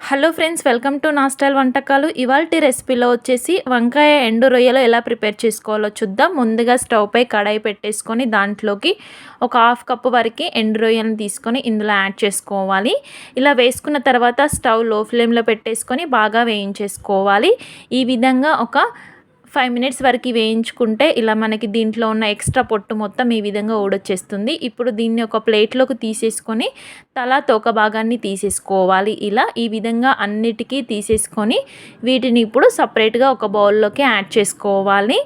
Hello friends welcome to నా style వంటకాలు. ఇవాళ రెసిపీలో వచ్చేసి వంకాయ ఎండు రొయ్యలు ఎలా ప్రిపేర్ చేసుకోవాలో చూద్దాం. ముందుగా స్టవ్ పై కడాయి పెట్టేసుకొని దాంట్లోకి ఒక హాఫ్ కప్పు వరకు ఎండు రొయ్యలను తీసుకొని ఇందులో యాడ్ చేసుకోవాలి. ఇలా వేసుకున్న తర్వాత స్టవ్లో ఫ్లేమ్లో పెట్టేసుకొని బాగా వేయించేసుకోవాలి. ఈ విధంగా ఒక ఫైవ్ మినిట్స్ వరకు వేయించుకుంటే ఇలా మనకి దీంట్లో ఉన్న ఎక్స్ట్రా పొట్టు మొత్తం ఈ విధంగా ఊడొచ్చేస్తుంది. ఇప్పుడు దీన్ని ఒక ప్లేట్లోకి తీసేసుకొని తల తోక భాగాన్ని తీసేసుకోవాలి. ఇలా ఈ విధంగా అన్నిటికీ తీసేసుకొని వీటిని ఇప్పుడు సపరేట్గా ఒక బౌల్లోకి యాడ్ చేసుకోవాలి.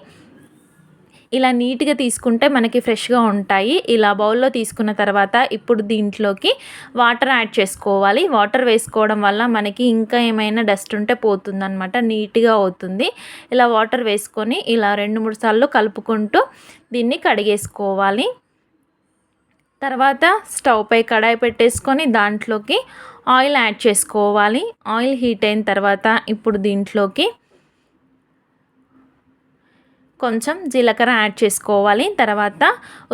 ఇలా నీట్గా తీసుకుంటే మనకి ఫ్రెష్గా ఉంటాయి. ఇలా బౌల్లో తీసుకున్న తర్వాత ఇప్పుడు దీంట్లోకి వాటర్ యాడ్ చేసుకోవాలి. వాటర్ వేసుకోవడం వల్ల మనకి ఇంకా ఏమైనా డస్ట్ ఉంటే పోతుందన్నమాట. నీట్గా అవుతుంది. ఇలా వాటర్ వేసుకొని ఇలా రెండు మూడు సార్లు కలుపుకుంటూ దీన్ని కడిగేసుకోవాలి. తర్వాత స్టవ్ పై కడాయి పెట్టేసుకొని దాంట్లోకి ఆయిల్ యాడ్ చేసుకోవాలి. ఆయిల్ హీట్ అయిన తర్వాత ఇప్పుడు దీంట్లోకి కొంచెం జీలకర్ర యాడ్ చేసుకోవాలి. తర్వాత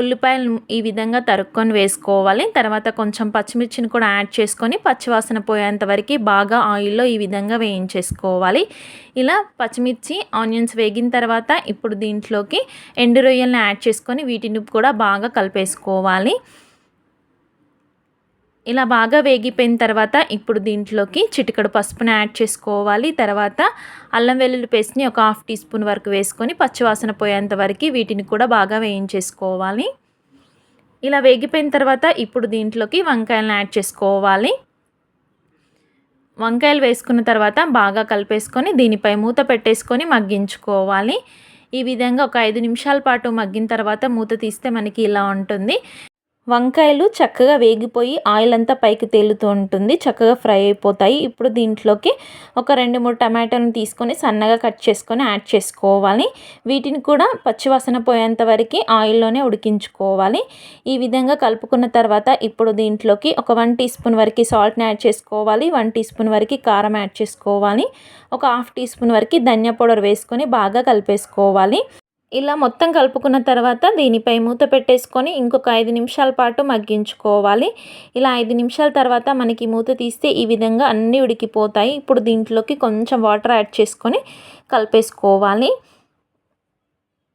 ఉల్లిపాయలు ఈ విధంగా తరుక్కొని వేసుకోవాలి. తర్వాత కొంచెం పచ్చిమిర్చిని కూడా యాడ్ చేసుకొని పచ్చివాసన పోయేంత వరకు బాగా ఆయిల్లో ఈ విధంగా వేయించేసుకోవాలి. ఇలా పచ్చిమిర్చి ఆనియన్స్ వేగిన తర్వాత ఇప్పుడు దీంట్లోకి ఎండు రొయ్యల్ని యాడ్ చేసుకొని వీటిని కూడా బాగా కలిపేసుకోవాలి. ఇలా బాగా వేగిపోయిన తర్వాత ఇప్పుడు దీంట్లోకి చిటికడు పసుపుని యాడ్ చేసుకోవాలి. తర్వాత అల్లం వెల్లుల్లి పేస్ట్ని ఒక హాఫ్ టీ స్పూన్ వరకు వేసుకొని పచ్చివాసన పోయేంత వరకు వీటిని కూడా బాగా వేయించేసుకోవాలి. ఇలా వేగిపోయిన తర్వాత ఇప్పుడు దీంట్లోకి వంకాయలను యాడ్ చేసుకోవాలి. వంకాయలు వేసుకున్న తర్వాత బాగా కలిపేసుకొని దీనిపై మూత పెట్టేసుకొని మగ్గించుకోవాలి. ఈ విధంగా ఒక ఐదు నిమిషాల పాటు మగ్గిన తర్వాత మూత తీస్తే మనకి ఇలా ఉంటుంది. వంకాయలు చక్కగా వేగిపోయి ఆయిల్ అంతా పైకి తేలుతూ ఉంటుంది చక్కగా ఫ్రై అయిపోతాయి. ఇప్పుడు దీంట్లోకి ఒక రెండు మూడు టమాటోలను తీసుకొని సన్నగా కట్ చేసుకొని యాడ్ చేసుకోవాలి. వీటిని కూడా పచ్చివాసన పోయేంత వరకు ఆయిల్లోనే ఉడికించుకోవాలి. ఈ విధంగా కలుపుకున్న తర్వాత ఇప్పుడు దీంట్లోకి ఒక వన్ టీ స్పూన్ వరకు సాల్ట్ని యాడ్ చేసుకోవాలి. వన్ టీ స్పూన్ వరకు కారం యాడ్ చేసుకోవాలి. ఒక హాఫ్ టీ స్పూన్ వరకు ధనియా పౌడర్ వేసుకొని బాగా కలిపేసుకోవాలి. ఇలా మొత్తం కలుపుకున్న తర్వాత దీనిపై మూత పెట్టేసుకొని ఇంకొక ఐదు నిమిషాల పాటు మగ్గించుకోవాలి. ఇలా ఐదు నిమిషాల తర్వాత మనకి మూత తీస్తే ఈ విధంగా అన్నీ ఉడికిపోతాయి. ఇప్పుడు దీంట్లోకి కొంచెం వాటర్ యాడ్ చేసుకొని కలిపేసుకోవాలి.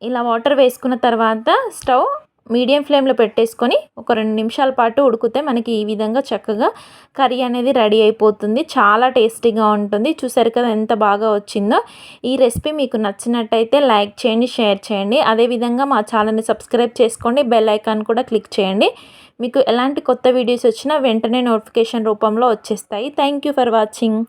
ఇలా వాటర్ వేసుకున్న తర్వాత స్టవ్ మీడియం ఫ్లేమ్లో పెట్టేసుకొని ఒక రెండు నిమిషాల పాటు ఉడికితే మనకి ఈ విధంగా చక్కగా కర్రీ అనేది రెడీ అయిపోతుంది. చాలా టేస్టీగా ఉంటుంది. చూసారు కదా ఎంత బాగా వచ్చిందో. ఈ రెసిపీ మీకు నచ్చినట్టయితే లైక్ చేయండి షేర్ చేయండి. అదేవిధంగా మా ఛానల్ని సబ్స్క్రైబ్ చేసుకోండి. బెల్ ఐకాన్ కూడా క్లిక్ చేయండి. మీకు ఎలాంటి కొత్త వీడియోస్ వచ్చినా వెంటనే నోటిఫికేషన్ రూపంలో వచ్చేస్తాయి. Thank for watching.